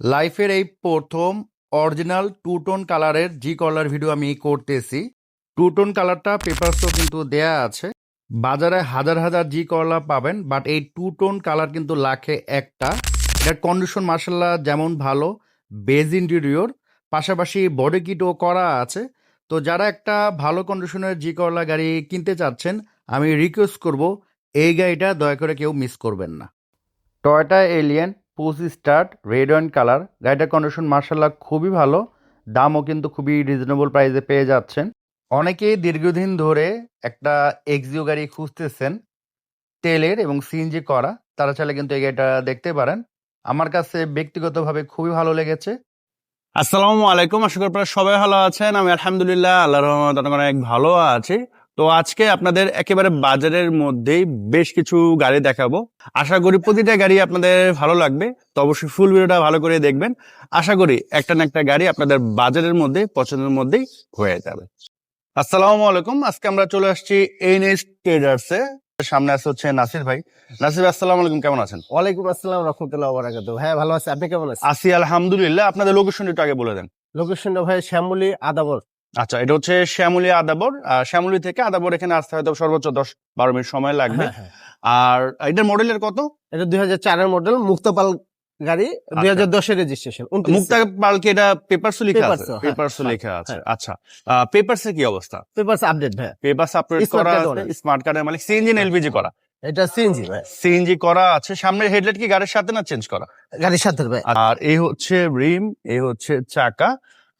লাইফের এই প্রথম অরিজিনাল টু টোন কালারের জি কলার ভিডিও আমি করতেছি। টু টোন কালারটা পেপারসও কিন্তু দেয়া আছে। বাজারে হাজার হাজার জি কলার পাবেন বাট এই টু টোন কালার কিন্তু লাখে একটা। এটার কন্ডিশন মার্শাল্লাহ যেমন ভালো বেজ ইন্টেরিয়র পাশাপাশি বডি কিটও করা আছে। তো যারা একটা ভালো কন্ডিশনের জি করলা গাড়ি কিনতে চাচ্ছেন, আমি রিকোয়েস্ট করব, এই গাড়িটা দয়া করে কেউ মিস করবেন না। Toyota Allion push start red and colour গাড়িটার কন্ডিশন মার্শাল্লাহ খুবই ভালো, দামও কিন্তু খুবই রিজনেবল প্রাইসে পেয়ে যাচ্ছেন। অনেকেই দীর্ঘদিন ধরে একটা এক্সিও গাড়ি খুঁজতেছেন, তেলের এবং সিএনজি করা, তারা চাইলে কিন্তু এই গাড়িটা দেখতে পারেন। আমার কাছে ব্যক্তিগতভাবে খুবই ভালো লেগেছে। আসসালামু আলাইকুম, আশা করি সবাই ভালো আছেন। আমি আলহামদুলিল্লাহ, আল্লাহর রহমত অনেক ভালো আছি। তো আজকে আপনাদের একেবারে বাজারের মধ্যেই বেশ কিছু গাড়ি দেখাবো। আশা করি প্রতিটা গাড়ি আপনাদের ভালো লাগবে। তো অবশ্যই ফুল ভিডিওটা ভালো করে দেখবেন। আশা করি একটা না একটা গাড়ি আপনাদের বাজারের মধ্যে পছন্দের মধ্যেই হয়ে যাবে। আসসালামু আলাইকুম। আজকে আমরা চলে আসছি এনএস ট্রেডার্সে সামনে আছে হচ্ছে নাসির ভাই। নাসির ভাই আসসালামু আলাইকুম। কেমন আছেন? ওয়ালাইকুম আসসালাম রহমতুল্লাহ বারাকাতু হ্যাঁ ভালো আছে। আপনি কেমন আছেন? আসি আলহামদুলিল্লাহ। আপনাদের লোকেশন একটু আগে বলে দেন। লোকেশনটা ভাই শ্যামলি আদাবর। আচ্ছা এটা হচ্ছে শ্যামলী আদাবর। শ্যামলী থেকে আদাবর এখানে আসতে হয়তো সর্বোচ্চ দশ বারো মিনিট সময় লাগবে। হ্যাঁ, হ্যাঁ। আর এটার মডেলের কত? এটা দুই হাজার চারের মডেল মুক্তপাল গাড়ি দুই হাজার দশের রেজিস্ট্রেশন মুক্তা পালকে এটা পেপারস লেখা আছে? Papers, হ্যাঁ, পেপারস হ্যাঁ, লেখা আছে। হ্যাঁ। আচ্ছা পেপারস এর কি অবস্থা? পেপারস আপডেট ভাই পেপারস আপলোড Smart করা। স্মার্ট কার্ডের মালিক। সিএনজি এলপিজি করা। এটা সিএনজি ভাই সিএনজি করা আছে। সামনের হেডলাইট কি গাড়ির সাথে না চেঞ্জ করা? গাড়ির সাথে ভাই আর এই হচ্ছে রিম এই হচ্ছে চাকা।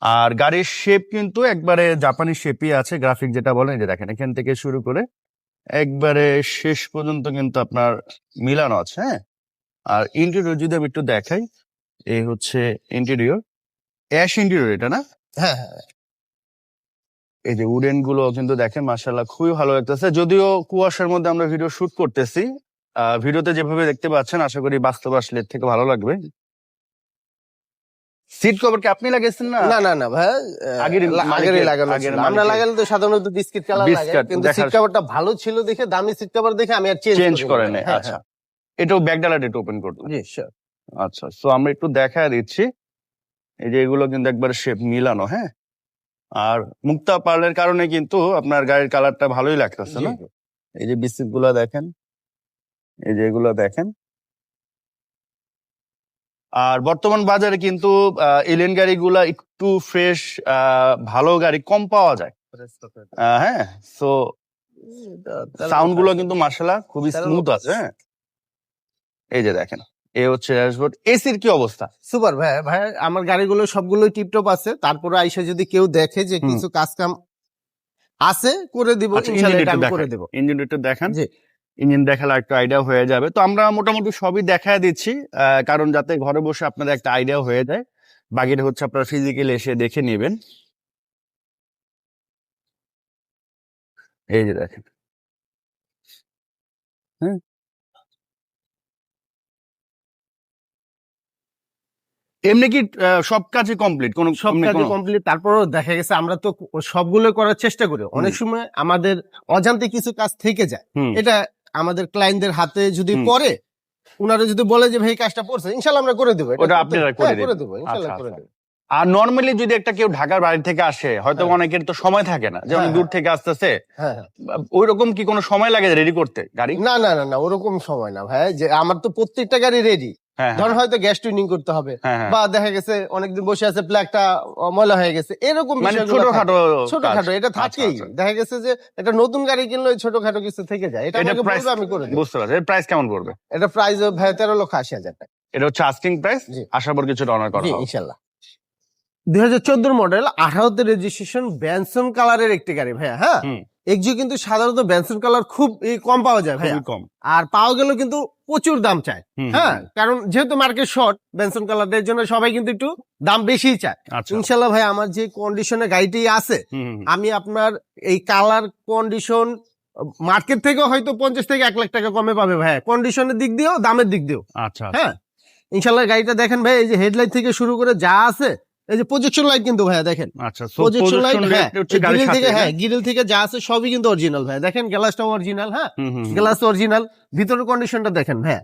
আর গাড়ির শেপ কিন্তু একবারে জাপানি শেপই আছে গ্রাফিক যেটা বলেন এই যে দেখেন এখান থেকে শুরু করে একবারে শেষ পর্যন্ত কিন্তু আপনার মিলানো আছে হ্যাঁ? আর ইন্টেরিয়র যদি আমি একটু দেখাই এই হচ্ছে ইন্টেরিয়র অ্যাশ ইন্টেরিয়র এটা না? হ্যাঁ হ্যাঁ এই যে উডেনগুলো কিন্তু দেখেন মার্শাল্লাহ খুবই ভালো লাগতেছে। যদিও কুয়াশার মধ্যে আমরা ভিডিও শুট করতেছি ভিডিওতে যেভাবে দেখতে পাচ্ছেন আশা করি বাস্তব আসলে থেকে ভালো লাগবে। সিট কভার কি আপনি লাগিয়েছেন না? না না না ভাই আগের আগের মালিকের- লাগানো আমরা লাগালে তো সাধারণত বিস্কিট কালার লাগে কিন্তু সিট কভারটা ভালো ছিল দেখে দামি সিট কভার দেখে আমি আর চেঞ্জ চেঞ্জ করে নেয় আচ্ছা। এটাও ব্যাক ডালাটা একটু ওপেন করতে জি sure. আচ্ছা সো আমরা একটু দেখা দিচ্ছি। এই যে এগুলো কিন্তু একবার শেপ মিলানো হ্যাঁ? আর মুক্তা পার্লের কারণে কিন্তু আপনার গাড়ির কালারটা ভালোই লাগতেছে না। এই যে বিস্কিটগুলা দেখেন এই যে এগুলো দেখেন আর বর্তমান বাজারে কিন্তু এলিয়েন গাড়িগুলা একটু ফ্রেশ ভালো গাড়ি কম পাওয়া যায়। হ্যাঁ সো সাউন্ডগুলো কিন্তু মার্শাল্লাহ খুবই স্মুথ আছে হ্যাঁ। এই যে দেখেন এ হচ্ছে ড্যাশবোর্ড এসির কি অবস্থা? সুপার ভাই ভাই আমার গাড়িগুলো সবগুলোই টিপটপ আছে। তারপরে আইসা যদি কেউ দেখে যে কিছু কাজ কাম আছে করে দিব আচ্ছা, ইনশাআল্লাহ করে দেখান। দেব। ইঞ্জিন একটু দেখান। জি। ইঞ্জিন দেখালে একটা আইডিয়া হয়ে যাবে। তো আমরা মোটামুটি সবই দেখায় দিচ্ছি কারণ যাতে ঘরে বসে আপনাদের একটা আইডিয়া হয়ে যায়। বাকিটা হচ্ছে আপনারা ফিজিক্যালি এসে দেখে নেবেন। এই যে দেখেন। হ্যাঁ। এমনি কি সব কাজই কমপ্লিট কোন সব এমনি কাজ কমপ্লিট তারপরও দেখা গেছে আমরা তো সবগুলো করার চেষ্টা করি। অনেক সময় আমাদের অজান্তে কিছু কাজ থেকে যায়। এটা আমাদের ক্লায়েন্টদের হাতে যদি পরে পড়ে উনারা যদি বলে যে ভাই কাজটা পড়ছে ইনশাল্লাহ আমরা করে দেবো। ওটা আপনারা করে হ্যাঁ, দেবো ইনশাল্লাহ আচ্ছা, করে আচ্ছা। দেবো। আর নর্মালি যদি একটা কেউ ঢাকার বাড়ি থেকে আসে হয়তো হ্যাঁ। অনেকের তো সময় থাকে না যেমন হ্যাঁ, দূর থেকে আসতেছে। ওই রকম কি কোনো সময় লাগে রেডি করতে গাড়ি? না না না না ওরকম সময় না ভাই যে আমার তো প্রত্যেকটা গাড়ি রেডি ধর হয়তো গ্যাস টুইনিং করতে হবে হ্যাঁ, হ্যাঁ। বা দেখা গেছে অনেকদিন বসে আছে প্লাগটা ময়লা হয়ে গেছে এরকম মানে। ছোটখাটো ছোটখাটো এটা আচ্ছা, থাকেই। আচ্ছা। দেখা গেছে যে একটা নতুন গাড়ি কিনলে ছোটখাটো কিছু থেকে যায়। এটা আমাকে আমি করে বুঝতে পারছি। প্রাইস কেমন পড়বে? এটা প্রাইস ভাই তেরো লক্ষ আশি হাজার টাকা। এটা হচ্ছে আস্কিং প্রাইস আশা করি কিছুটা অনার করা ইনশাল্লাহ। দুই হাজার চোদ্দোর মডেল আঠারোতে রেজিস্ট্রেশন ব্যানসন কালারের একটি গাড়ি ভাইয়া হ্যাঁ। এক্সিও কিন্তু সাধারণত ব্যানসন কালার খুব কম পাওয়া যায় খুবই কম। আর পাওয়া গেলেও কিন্তু প্রচুর দাম চায়। হ্যাঁ কারণ যেহেতু মার্কেট শর্ট বেনসন কালারদের জন্য সবাই কিন্তু একটু দাম বেশিই চায়। আচ্ছা। ইনশাল্লাহ ভাই আমার যে কন্ডিশনে গাড়িটি আছে। আমি আপনার এই কালার কন্ডিশন মার্কেট থেকে হয়তো পঞ্চাশ থেকে এক লাখ টাকা কমে পাবে ভাই কন্ডিশনের দিক দিয়েও দামের দিক দিয়েও। আচ্ছা হ্যাঁ ইনশাল্লাহ গাড়িটা দেখেন ভাই এই যে হেডলাইট থেকে শুরু করে যা আছে এই যে প্রজেকশন লাইট কিন্তু ভাইয়া দেখেন। আচ্ছা প্রজেকশন লাইট হ্যাঁ গ্রিল থেকে হ্যাঁ? গ্রিল থেকে যা আছে সবই কিন্তু অরিজিনাল ভাই দেখেন গ্লাসটাও অরিজিনাল হ্যাঁ। গ্লাস অরিজিনাল ভিতরের কন্ডিশনটা দেখেন হ্যাঁ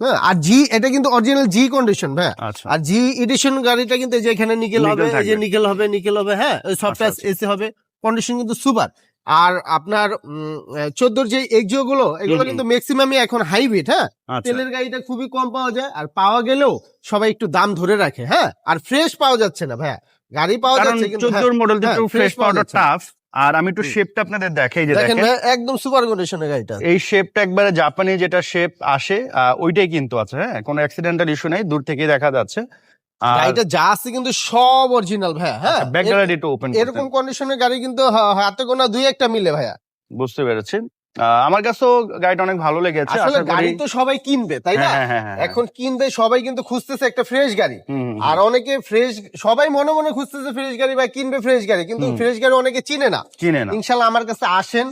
হ্যাঁ আর জি এটা কিন্তু অরিজিনাল জি কন্ডিশন ভাই আচ্ছা। আর জি এডিশন গাড়িটা কিন্তু এই যে এখানে নিকেল হবে এই যে নিকেল হবে নিকেল হবে হ্যাঁ সফট আচ্ছা, এসি হবে। কন্ডিশন কিন্তু সুপার আর আপনার চোদ্দোর যে এক্সিও গুলো এগুলো কিন্তু ম্যাক্সিমামই এখন হাইব্রিড হ্যাঁ? আচ্ছা। তেলের গাড়িটা খুবই কম পাওয়া যায় আর পাওয়া গেলেও সবাই একটু দাম ধরে রাখে হ্যাঁ? আর ফ্রেশ পাওয়া যাচ্ছে না ভাইয়া। গাড়ি পাওয়া যাচ্ছে কিন্তু হ্যাঁ, চোদ্দোর মডেল হ্যাঁ, ফ্রেশ পাওয়া যাচ্ছে। টাফ আর আমি একটু। শেপটা আপনাদের দেখাই যে দেখেন একদম সুপার কন্ডিশনের গাড়িটা। এই শেপটা একবারে জাপানি যেটা শেপ আসে ওইটাই কিন্তু আছে হ্যাঁ? কোনো অ্যাক্সিডেন্টাল ইস্যু নেই দূর থেকে দেখা যাচ্ছে। গাড়িটা যা আছে কিন্তু সব অরিজিনাল ভাইয়া হ্যাঁ? ব্যাক গ্যালারি একটু ওপেন এরকম কন্ডিশনের গাড়ি কিন্তু হাতে গোনা দুই একটা মিলে ভাইয়া। বুঝতে পেরেছি। আমার কাছেও গাড়িটা অনেক ভালো লেগেছে আসলে গাড়ি তো সবাই কিনবে তাই না? হ্যাঁ, হ্যাঁ, হ্যাঁ। এখন কিনবে সবাই কিন্তু খুঁজতেছে একটা ফ্রেশ গাড়ি। আর অনেকে ফ্রেশ সবাই মনে মনে খুঁজতেছে ফ্রেশ গাড়ি বা কিনবে ফ্রেশ গাড়ি কিন্তু ফ্রেশ গাড়ি অনেকে চিনে না। চিনে না। ইনশাল্লাহ আমার কাছে আসেন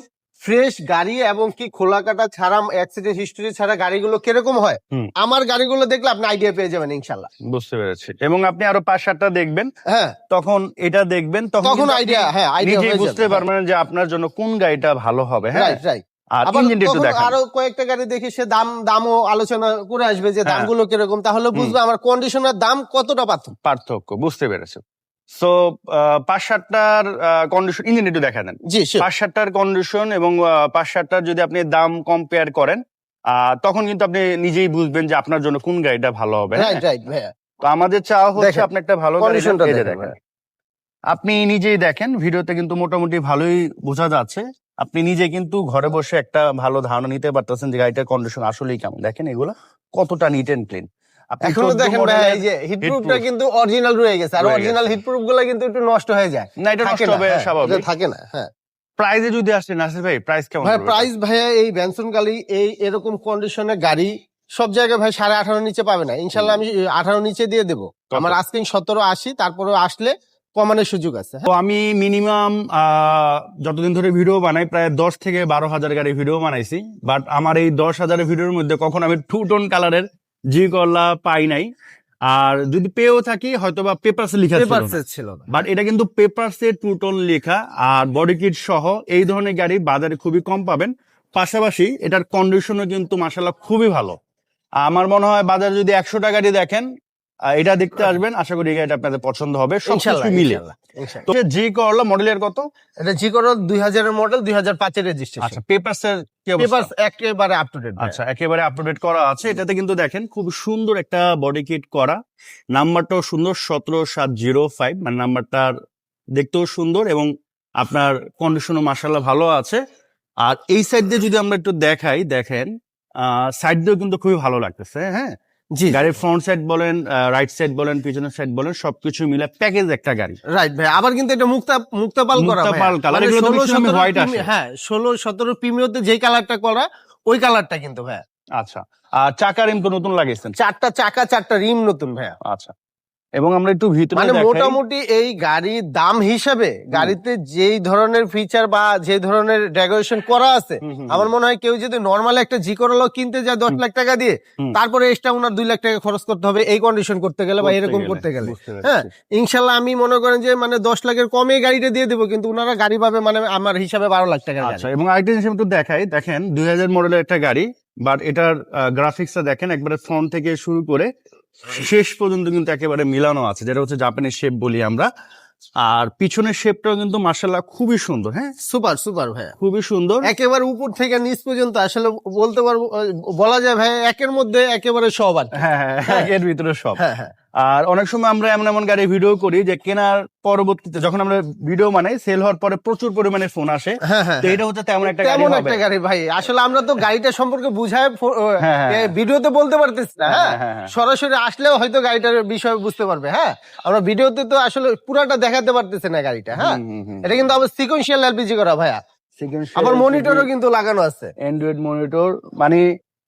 ফ্রেশ গাড়ি এবং কি খোলা কাটা ছাড়া অ্যাক্সিডেন্ট হিস্টোরি ছাড়া গাড়িগুলো কীরকম হয়। আমার গাড়িগুলো দেখলে আপনি আইডিয়া পেয়ে যাবেন ইনশাল্লাহ বুঝতে পেরেছি। এবং আপনি আরও পাঁচ সাতটা দেখবেন হ্যাঁ। তখন এটা দেখবেন তখন আইডিয়া হ্যাঁ আইডিয়া বুঝতে পারবেন যে আপনার জন্য কোন গাড়িটা ভালো হবে হ্যাঁ? রাইট রাইট আর কয়েকটা গাড়ি দেখি সে দাম দামও আলোচনা করে আসবে যে হ্যাঁ। দামগুলো কীরকম তাহলে বুঝবে আমার কন্ডিশনের দাম কতটা পার্থক্য। পার্থক্য বুঝতে পেরেছি। সো পাঁচ সাতটার কন্ডিশন ইঞ্জিন একটু দেখা দেন। জি পাঁচ সাতটার কন্ডিশন এবং পাঁচ সাতটার যদি আপনি দাম কম্পেয়ার করেন তখন কিন্তু আপনি নিজেই বুঝবেন যে আপনার জন্য কোন গাড়িটা ভালো হবে হ্যাঁ? রাইট রাইট ভাইয়া। তো আমাদের চাওয়া হচ্ছে আপনি একটা ভালো দেখেন, আপনি নিজেই দেখেন ভিডিওতে কিন্তু মোটামুটি ভালোই বোঝা যাচ্ছে। আপনি নিজে কিন্তু ঘরে বসে একটা ভালো ধারণা নিতে পারতেছেন যে গাড়িটার কন্ডিশন আসলেই কেমন। দেখেন এগুলো কতটা নিট এন্ড ক্লিন এখনও দেখেন ভাই এই যে হিটপ্রুফটা। কিন্তু অরিজিনাল রয়ে গেছে। আর অরিজিনাল। হিটপ্রুফগুলো কিন্তু একটু নষ্ট হয়ে যায়। না এটা নষ্ট হবে হ্যাঁ, স্বাভাবিক। থাকে না হ্যাঁ। প্রাইজে যদি আসলে নাসির ভাই প্রাইস কেমন ভাই প্রাইস ভাইয়া এই ব্যানসন গাড়ি এই এরকম কন্ডিশনের গাড়ি সব জায়গায় ভাই সাড়ে আঠারো নিচে পাবে না। ইনশাল্লাহ আমি আঠারো নিচে দিয়ে দেবো? আমার আজকে সতেরো আশি তারপরে আসলে কমানোর সুযোগ আছে হ্যাঁ? তো আমি মিনিমাম যতদিন ধরে ভিডিও বানাই প্রায় দশ থেকে বারো হাজার গাড়ি ভিডিও বানাইছি। বাট আমার এই দশ হাজারের ভিডিওর মধ্যে কখন আমি টু টোন কালারের জি পাই নাই। আর যদি পেয়েও থাকি হয়তো বা পেপারসে লিখা ছিল বাট এটা কিন্তু পেপারসে টু টোন লেখা আর বডি কিট সহ এই ধরনের গাড়ি বাজারে খুবই কম পাবেন। পাশাপাশি এটার কন্ডিশনও কিন্তু মাসাল্লাহ খুবই ভালো। আমার মনে হয় বাজারে যদি একশোটা গাড়ি দেখেন এটা দেখতে আসবেন আশা করি এটা আপনাদের পছন্দ হবে সব ইনশাল্লাহ মিলে। তো জি করলা মডেলের কত? এটা জি করো দুই হাজারের মডেল দুই হাজার পাঁচের রেজিস্ট্রেশন আচ্ছা পেপারসের কি অবস্থা? পেপার একেবারে আপ টু ডেট আচ্ছা একেবারে আপডেট করা আছে। এটাতে কিন্তু দেখেন খুব সুন্দর একটা বডি কিট করা। নাম্বারটাও সুন্দর সতেরো সাত জিরো ফাইভ। মানে নাম্বারটার দেখতেও সুন্দর এবং আপনার কন্ডিশনও মাসাল্লাহ ভালো আছে। আর এই সাইড দিয়ে যদি আমরা একটু দেখাই দেখেন সাইড দিয়েও কিন্তু খুবই ভালো লাগতেছে হ্যাঁ? জি গাড়ির ফ্রন্ট সাইড বলেন রাইট সাইড বলেন পিছনের সাইড বলেন সবকিছু মিলে প্যাকেজ একটা গাড়ি। রাইট ভাই আবার কিন্তু এটা মুক্তা মুক্তাপাল করা। মুক্তাপাল colour, মানে এগুলো তো 16, হোয়াইট 17 আসে। হ্যাঁ ষোলো সতেরো প্রিমিয়তে যে কালারটা করা ওই কালারটা কিন্তু ভাইয়া আচ্ছা। আর চাকা রিম তো নতুন লাগিয়েছেন? চারটা চাকা চারটা রিম নতুন ভাইয়া। আচ্ছা। এবং আমরা একটু ভিতরে মানে মোটামুটি এই গাড়ির দাম হিসাবে গাড়িতে যেই ধরনের ফিচার বা যে ধরনের ডেকোরেশন করা আছে আমার মনে হয় কেউ যদি নর্মাল একটা জি করল কিনতে যায় দশ লাখ টাকা দিয়ে তারপরে এক্সট্রা ওনার দুই লাখ টাকা খরচ করতে হবে এই কন্ডিশন করতে গেলে বা এরকম করতে গেলে। হ্যাঁ। ইনশাল্লাহ আমি মনে করেন যে মানে দশ লাখের কমে গাড়িটা দিয়ে দেবো কিন্তু ওনারা গাড়ি পাবে মানে আমার হিসাবে বারো লাখ টাকা আচ্ছা এবং আরেকটা জিনিস একটু দেখাই দেখেন দুই হাজার মডেলের একটা গাড়ি বাট এটার গ্রাফিক্সটা দেখেন একবারে ফ্রন্ট থেকে শুরু করে শেষ পর্যন্ত কিন্তু একেবারে মিলানো আছে যেটা হচ্ছে জাপানের শেপ বলি আমরা। আর পিছনের শেপটাও কিন্তু মার্শাল্লাহ খুবই সুন্দর হ্যাঁ? সুপার সুপার ভাইয়া। খুবই সুন্দর। একেবারে উপর থেকে নিচ পর্যন্ত আসলে বলতে পারব বলা যায় ভাই একের মধ্যে একেবারে সব আর হ্যাঁ হ্যাঁ হ্যাঁ এর ভিতরে সব। হ্যাঁ হ্যাঁ। আর অনেক সময় আমরা এমন এমন গাড়ি ভিডিও করি যে কেনার পরবর্তীতে যখন আমরা ভিডিও বানাই সেল হওয়ার পরে প্রচুর পরিমাণে ফোন আসে। হ্যাঁ হ্যাঁ তো এটা হচ্ছে তেমন একটা গাড়ি তেমন একটা গাড়ি ভাই। আসলে আমরা তো গাড়িটা সম্পর্কে বুঝায় হ্যাঁ, হ্যাঁ, হ্যাঁ। ভিডিওতে বলতে পারতেছি না হ্যাঁ হ্যাঁ, হ্যাঁ। সরাসরি আসলেও হয়তো গাড়িটার বিষয়ে বুঝতে পারবে হ্যাঁ? আমরা ভিডিওতে তো আসলে পুরাটা দেখাতে পারতেছি না গাড়িটা হ্যাঁ। এটা কিন্তু আবার সিকোয়েন্সিয়াল এলপিজি করা ভাইয়া। আবার মনিটরও কিন্তু লাগানো আছে। অ্যান্ড্রয়েড মনিটর মানে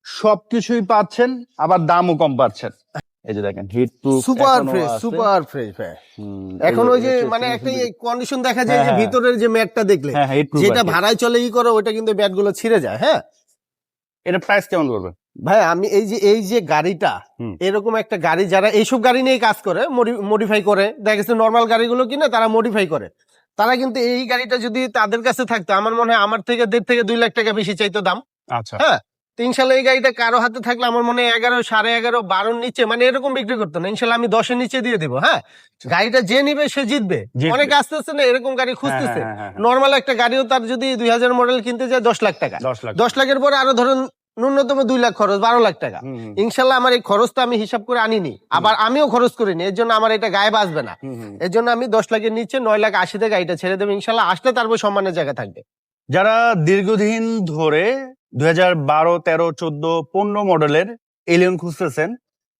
সবকিছুই পাচ্ছেন আবার দামও কম পাচ্ছেন। এই যে দেখেন heat proof super fresh super fresh ভাই এখন ওই যে মানে একটা কন্ডিশন দেখা যায় যে হ্যাঁ, হ্যাঁ। ভিতরের যে ম্যাটটা দেখলে হ্যাঁ যেটা ভাড়ায় চলে ই করো ওইটা কিন্তু ব্যাটগুলো ছিঁড়ে যায় হ্যাঁ। এটা প্রাইস কেমন করবে ভাই আমি এই যে এই যে গাড়িটা এরকম একটা গাড়ি যারা এইসব গাড়ি নিয়ে কাজ করে মডিফাই করে দেখা গেছে নর্মাল গাড়িগুলো কিনে তারা মডিফাই করে। তারা কিন্তু এই গাড়িটা যদি তাদের কাছে থাকতো আমার মনে হয় আমার থেকে দেড় থেকে দুই লাখ টাকা বেশি চাইতো দাম। আচ্ছা। হ্যাঁ। তো ইনশাল্লাহ এই গাড়িটা কারও হাতে থাকলে আমার মনে হয় এগারো সাড়ে এগারো বারোর নিচে মানে এরকম বিক্রি করতো না। ইনশাল্লাহ আমি দশের নিচে দিয়ে দেবো হ্যাঁ? গাড়িটা যে নিবে সে জিতবে। অনেকে আসতে আসতে না এরকম গাড়ি খুঁজতেছে। হ্যাঁ, হ্যাঁ, হ্যাঁ। নর্মাল একটা গাড়িও তার যদি দুই হাজার মডেল কিনতে যায় দশ লাখ টাকা। দশ লাখ। দশ লাখের পরে আরও ধরুন ন্যূনতম দুই লাখ খরচ বারো লাখ টাকা। ইনশাল্লাহ আমার এই খরচটা আমি হিসাব করে আনিনি। আবার আমিও খরচ করিনি এর জন্য আমার এটা গায়ে বাঁচবে না। এর জন্য আমি দশ লাখের নিচে নয় লাখ আশিতে গাড়িটা ছেড়ে দেবো। ইনশাল্লাহ আসলে তারপর সম্মানের জায়গা থাকবে। যারা দীর্ঘদিন ধরে দুই হাজার বারো, তেরো, চোদ্দ, পনেরো মডেলের এলিয়ন খুঁজতেছেন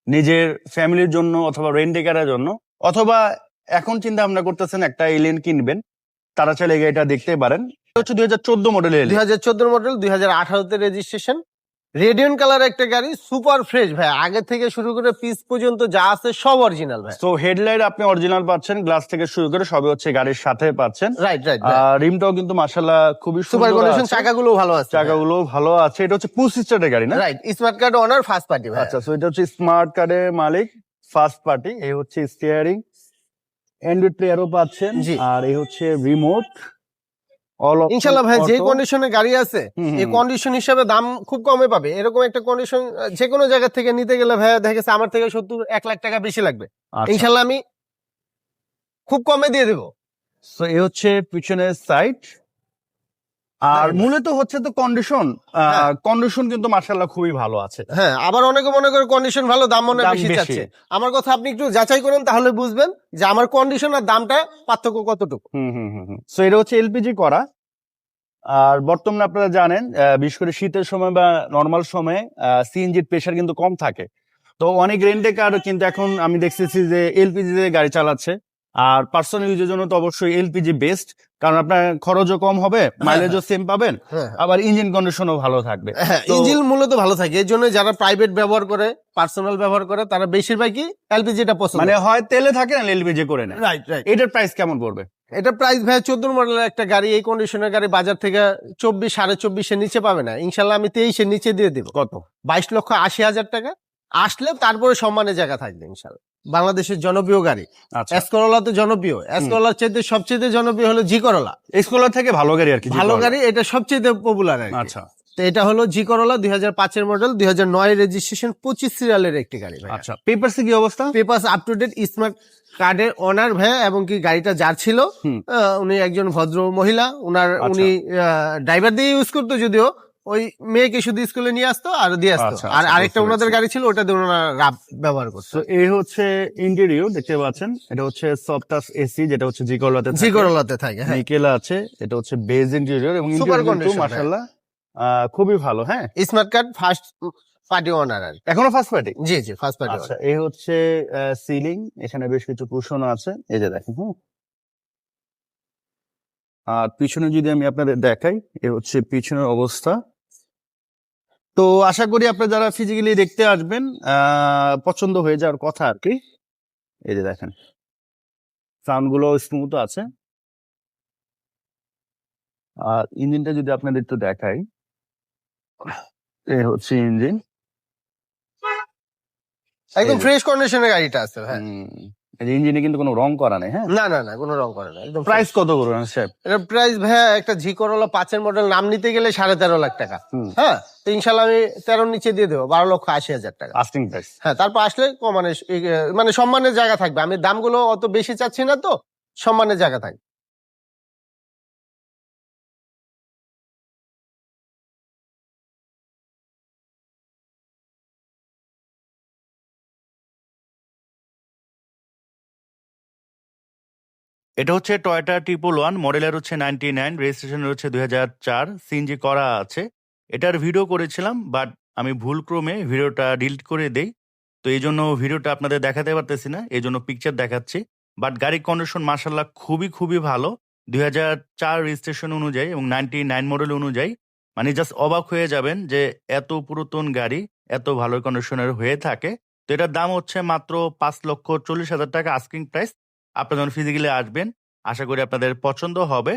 নিজের ফ্যামিলির জন্য অথবা রেন্টেকারের জন্য। অথবা এখন চিন্তা ভাবনা করতেছেন একটা এলিয়ন কিনবেন, তারা চাইলে এটা দেখতে পারেন। হচ্ছে দুই হাজার চোদ্দ মডেলের দুই হাজার চোদ্দ মডেল, দুই হাজার আঠারোতে রেজিস্ট্রেশন রেডিয়ন কালার একটা গাড়ি সুপার ফ্রেশ ভাই। আগে থেকে শুরু করে পিস পর্যন্ত যা আছে সব অরিজিনাল ভাই। তো হেডলাইট আপনি অরিজিনাল পাচ্ছেন গ্লাস থেকে শুরু করে সবই হচ্ছে গাড়ির সাথে পাচ্ছেন। রাইট রাইট আর রিমটাও কিন্তু মাসাল্লাহ খুবই সুপার কন্ডিশন। চাকাগুলো ভালো আছে চাকাগুলো ভালো আছে। এটা হচ্ছে পুশ স্টার্টের গাড়ি না? Right smart card owner first party ভাই। আচ্ছা সো এটা হচ্ছে স্মার্ট কার্ডের মালিক ফার্স্ট পার্টি এই হচ্ছে স্টিয়ারিং অ্যান্ড্রয়েড প্লেয়ারও পাচ্ছেন। আর এই হচ্ছে রিমোট ইনশাল্লাহ ভাই যে কন্ডিশনে গাড়ি আছে এই কন্ডিশন হিসাবে দাম খুব কমে পাবে। এরকম একটা কন্ডিশন যে কোনো জায়গা থেকে নিতে গেলে ভাই গেছে আমার থেকে সত্তর এক লাখ টাকা বেশি লাগবে। আচ্ছা। ইনশাল্লাহ আমি খুব কমে দিয়ে দেবো। তো এ হচ্ছে পিছনের সাইড আর। মূলত হচ্ছে তো কন্ডিশন হ্যাঁ। কন্ডিশন কিন্তু মার্শাল্লাহ খুবই ভালো আছে। হ্যাঁ আবার অনেকে মনে করে কন্ডিশন ভালো দাম মনে বেশি। চাচ্ছে। আমার কথা আপনি একটু যাচাই করেন তাহলে বুঝবেন যে আমার কন্ডিশন আর দামটা পার্থক্য কতটুকু। হুম হুম হুম সো এটা হচ্ছে এলপিজি করা। আর বর্তমানে আপনারা জানেন বিশেষ করে শীতের সময় বা নর্মাল সময়ে সিএনজির প্রেশার কিন্তু কম থাকে। তো অনেক রেন্টে কার কিন্তু এখন আমি দেখতেছি যে এলপিজি গাড়ি চালাচ্ছে। আর পার্সোনাল ইউজের জন্য তো অবশ্যই এলপিজি বেস্ট কারণ আপনার খরচও কম হবে মাইলেজও সেম পাবেন হ্যাঁ আবার ইঞ্জিন কন্ডিশনও ভালো থাকবে। হ্যাঁ ইঞ্জিন মূলত ভালো থাকে এর জন্য যারা প্রাইভেট ব্যবহার করে পার্সোনাল ব্যবহার করে তারা বেশিরভাগই এলপিজিটা পছন্দ মানে হয় তেলে থাকে না এলপিজি করে নেয়। রাইট রাইট এটার প্রাইস কেমন পড়বে? এটা প্রাইস ভাই চোদ্দ মডেলের একটা গাড়ি এই কন্ডিশনের গাড়ি বাজার থেকে চব্বিশ সাড়ে চব্বিশের নিচে পাবে না। ইনশাল্লাহ আমি তেইশের নিচে দিয়ে দেবো। কত? বাইশ লক্ষ আশি হাজার টাকা। আসলে তারপরে সম্মানের জায়গা থাকবে ইনশাল্লাহ। বাংলাদেশের জনপ্রিয় গাড়ি। আচ্ছা। এস করলা তো জনপ্রিয়। এস করলার চাইতে সবচেয়ে জনপ্রিয় হলো জি করলা এক্সকোলার থেকে ভালো গাড়ি আর কি ভালো গাড়ি এটা সবচেয়ে পপুলার। আচ্ছা। তো এটা হলো জি করলা দুই হাজার পাঁচের মডেল দুই হাজার নয় রেজিস্ট্রেশন পঁচিশ সিরিয়ালের একটি গাড়ি আচ্ছা পেপারসে কি অবস্থা? Paper up to date smart কার্ডের অনার ভাই এবং কি গাড়িটা যার ছিল উনি একজন ভদ্র মহিলা উনার আচ্ছা। উনি ড্রাইভার দিয়ে ইউজ করতো যদিও ওই মেয়েকে শুধু স্কুলে নিয়ে আসতো আর দিয়ে আসতো। আচ্ছা, আর আচ্ছা, আরেকটা ওনাদের গাড়ি ছিল ওটা দিয়ে ওনারা রাব ব্যবহার করতো। তো এই হচ্ছে ইন্টেরিয়র দেখতে পাচ্ছেন। এটা হচ্ছে সফটাস এসি যেটা হচ্ছে জিকলাতে জি করলাতে থাকে হ্যাঁ। নিকেল আছে এটা হচ্ছে বেজ ইন্টেরিয়র এবং ইন্টেরিয়র কিন্তু মাশাআল্লাহ খুবই ভালো হ্যাঁ। Smart card first party owner আর এখনও ফার্স্ট পার্টি জি জি ফার্স্ট পার্টি আচ্ছা এই হচ্ছে সিলিং এখানে বেশ কিছু কুশন আছে। এই যে দেখেন হুম। আর পিছনে যদি আমি আপনাদের দেখাই এ হচ্ছে পিছনের অবস্থা। তো আশা করি আপনারা যারা ফিজিক্যালি দেখতে আসবেন পছন্দ হয়ে যাওয়ার কথা আর কি। এই যে দেখেন সাউন্ডগুলো স্মুথ আছে। আর ইঞ্জিনটা যদি আপনাদের একটু দেখাই এ হচ্ছে ইঞ্জিন একদম ফ্রেশ কন্ডিশনের গাড়িটা আছে হ্যাঁ ইঞ্জিনে কিন্তু কোনো রং করা নেই হ্যাঁ? না না না কোনো রং করা নাই একদম প্রাইস কত করবেন স্যার এটা প্রাইস ভাইয়া একটা জি করোলা পাঁচের মডেল নাম নিতে গেলে সাড়ে তেরো লাখ টাকা। হ্যাঁ তো ইনশাল্লাহ আমি তেরোর নিচে দিয়ে দেবো বারো লক্ষ আশি হাজার টাকা। আস্টিং প্রাইস হ্যাঁ তারপর আসলে মানে মানে সম্মানের জায়গা থাকবে। আমি দামগুলো অত বেশি চাচ্ছি না তো সম্মানের জায়গা থাকবে। এটা হচ্ছে টয়টা ট্রিপল ওয়ান মডেলের হচ্ছে নাইনটি নাইন রেজিস্ট্রেশন হচ্ছে দুই হাজার চার সিএনজি করা আছে। এটার ভিডিও করেছিলাম বাট আমি ভুল ক্রমে ভিডিওটা ডিলিট করে দেই। তো এই জন্য ভিডিওটা আপনাদের দেখাতে পারতেছি না, এই জন্য পিকচার দেখাচ্ছি। বাট গাড়ির কন্ডিশন মার্শাল্লাহ খুবই খুবই ভালো। দুই হাজার চার রেজিস্ট্রেশন অনুযায়ী এবং নাইনটি নাইন মডেল অনুযায়ী মানে জাস্ট অবাক হয়ে যাবেন যে এত পুরাতন গাড়ি, এত ভালো কন্ডিশনের হয়ে থাকে। তো এটার দাম হচ্ছে মাত্র পাঁচ লক্ষ চল্লিশ হাজার টাকা আস্কিং প্রাইস আপনারা যখন ফিজিক্যালি আসবেন আশা করি আপনাদের পছন্দ হবে।